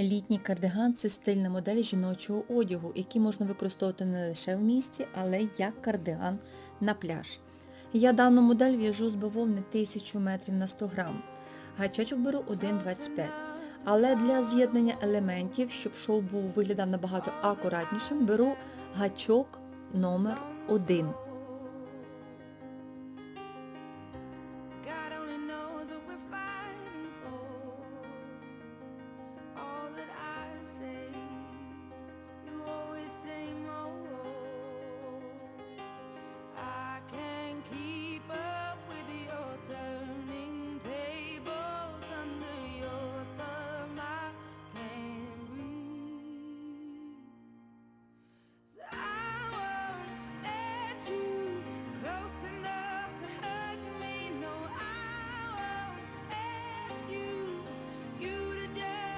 Літній кардиган це стильна модель жіночого одягу, який можна використовувати не лише в місті, але й як кардиган на пляж. Я дану модель в'яжу з бавовни 1000 метрів на 100 грам. Гачачок беру 1,25. Але для з'єднання елементів, щоб шов був виглядав набагато акуратнішим, беру гачок номер 1.